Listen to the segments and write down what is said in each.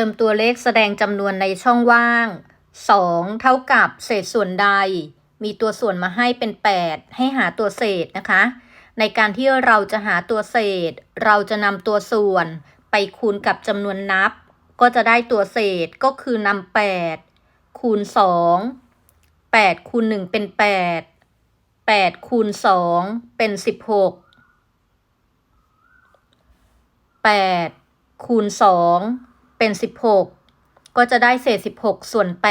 ติมตัวเลขแสดงจำนวนในช่องว่าง 2 เท่ากับเศษส่วนใด มีตัวส่วนมาให้เป็น 8 ให้หาตัวเศษนะคะ ในการที่เราจะหาตัวเศษ เราจะนำตัวส่วนไปคูณกับจำนวนนับ ก็จะได้ตัวเศษก็คือนำ8คูณ 2 8คูณ1เป็น 8 8คูณ2เป็น 16 8คูณ2 เป็น 16 ก็จะได้เศษ 16 ส่วน 8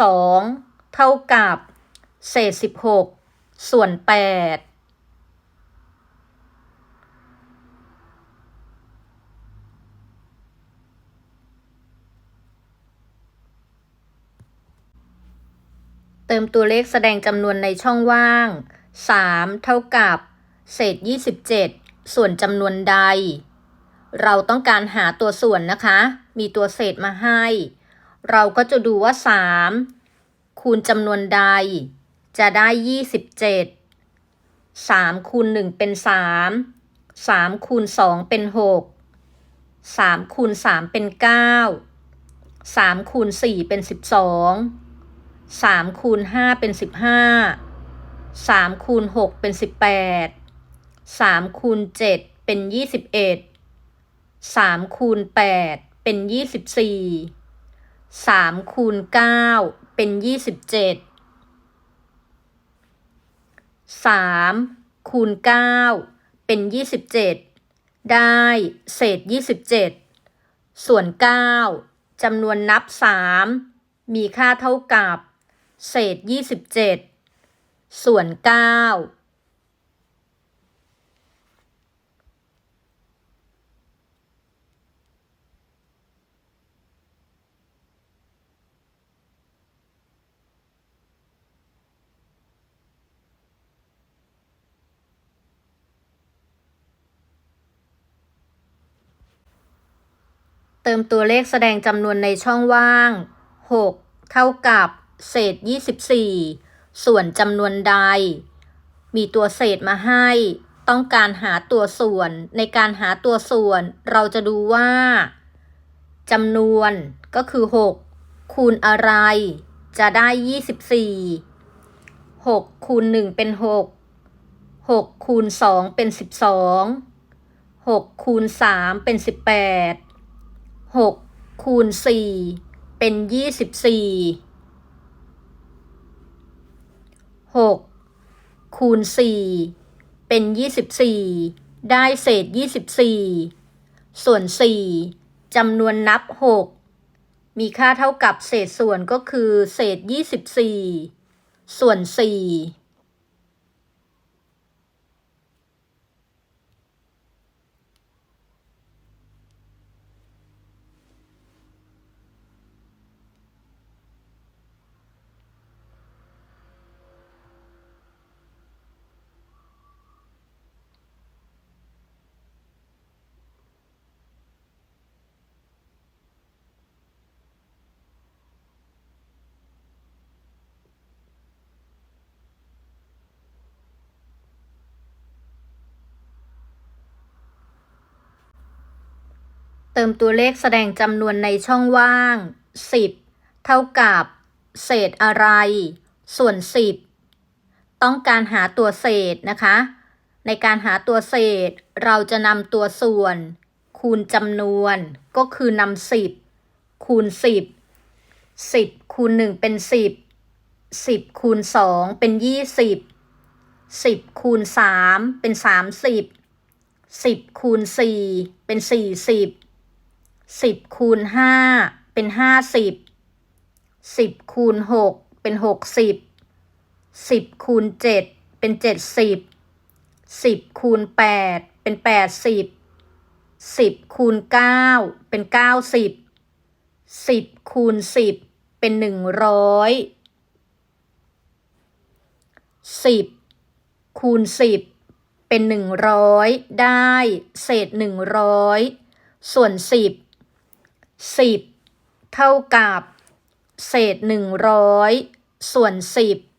2 เท่ากับ เศษ 16 ส่วน 8เติมตัวเลขแสดงจำนวนในช่องว่าง 3 เท่ากับ เศษ 27 ส่วนจำนวนใด เราต้องการหาตัวส่วนนะคะ มีตัวเศษมาให้ เราก็จะดูว่า 3 คูณจำนวนใด จะได้ 27 3คูณ1เป็น 3 3คูณ2เป็น 6 3คูณ3เป็น 9 3คูณ4เป็น 12 3คูณ5เป็น 15 3คูณ6เป็น 18 3คูณ7เป็น 21 3คูณ8เป็น24 3คูณ9เป็น27 3คูณ9เป็น27ได้เศษ27ส่วน9จำนวนนับ3มีค่าเท่ากับ เศษ27ส่วน9 เติมตัวเลขแสดงจำนวนในช่องว่าง 6 เท่ากับ เศษ 24 ส่วนจำนวนใด มีตัวเศษมาให้ ต้องการหาตัวส่วน ในการหาตัวส่วน เราจะดูว่าจำนวนก็คือ 6 คูณอะไร จะได้ 24 6คูณ1เป็น 6 6คูณ2เป็น 12 6คูณ3เป็น 18 6คูณ4เป็น24 6คูณ4เป็น24ได้เศษ24ส่วน4จำนวนนับ6มีค่าเท่ากับเศษส่วนก็คือเศษ24ส่วน4 เติมตัวเลขแสดงจำนวนในช่องว่าง 10 เท่ากับ เศษอะไร ส่วน 10 ต้องการหาตัวเศษนะคะ ในการหาตัวเศษเราจะนำตัวส่วน คูณจำนวนก็คือนำ10 คูณ 10 10 คูณ 1 เป็น 10 10 คูณ 2 เป็น 20 10 คูณ 3 เป็น 30 10 คูณ 4 เป็น 40 สิบคูณห้าเป็นห้าสิบสิบคูณหกเป็นหกสิบสิบคูณเจ็ดเป็นเจ็ดสิบสิบคูณแปดเป็นแปดสิบสิบคูณเก้าเป็นเก้าสิบสิบคูณสิบเป็นหนึ่งร้อยสิบคูณสิบเป็นหนึ่งร้อยได้ เศษหนึ่งร้อยส่วนสิบ 10 เท่ากับ เศษ 100 ส่วน 10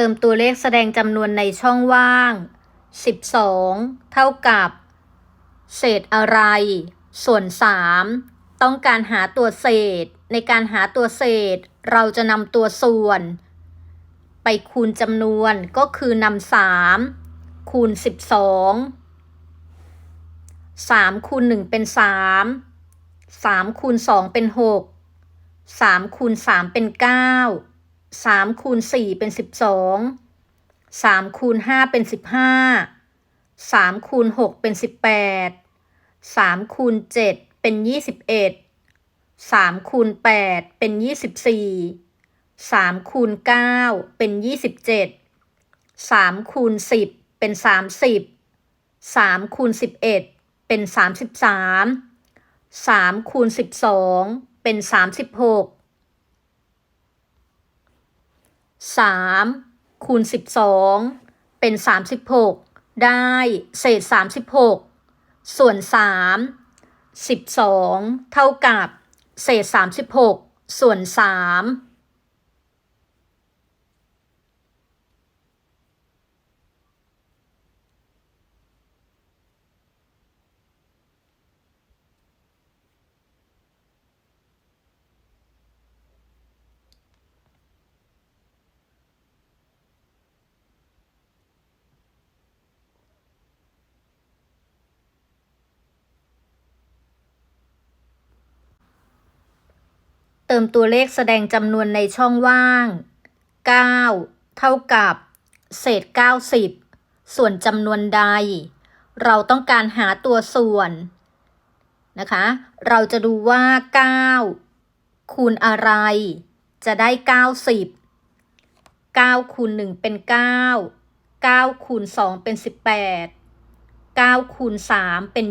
เติมตัวเลขแสดงจำนวนในช่องว่าง 12 เท่ากับ เศษอะไร ส่วน 3 ต้องการหาตัวเศษ ในการหาตัวเศษ เราจะนำตัวส่วน ไปคูณจำนวนก็คือนำ3คูณ 12 3คูณ1เป็น 3 3คูณ2เป็น 6 3คูณ3เป็น 9 3คูณ4เป็น12 3คูณ5เป็น15 3คูณ6เป็น18 3คูณ7เป็น21 3คูณ8เป็น24 3คูณ9เป็น27 3คูณ10เป็น30 3คูณ11เป็น33 3คูณ12เป็น36 3คูณ12 เป็น 36 ได้เศษ 36 ส่วน 3 12 เท่ากับ เศษ 36 ส่วน 3 เติมตัวเลขแสดงจำนวนในช่องว่าง 9 เท่ากับ เศษ 90 ส่วนจำนวนใด เราต้องการหาตัวส่วนนะคะ เราจะดูว่า 9 คูณอะไร จะได้ 90 9คูณ1เป็น 9 9คูณ2เป็น 18 9คูณ3เป็น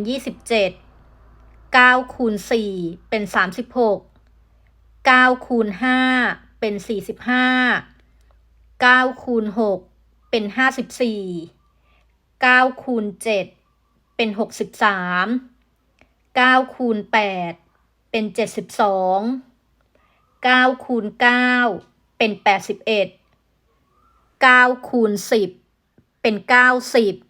27 9คูณ4เป็น 36 9คูณ5เป็น 45 9คูณ6เป็น 54 9คูณ7เป็น 63 9คูณ8เป็น 72 9คูณ9เป็น 81 9คูณ10 เป็น 90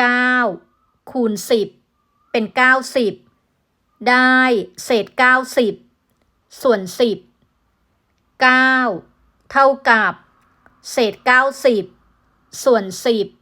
9คูณ10 เป็น 90 ได้เศษ90ส่วน10 9เท่ากับ เศษ90ส่วน10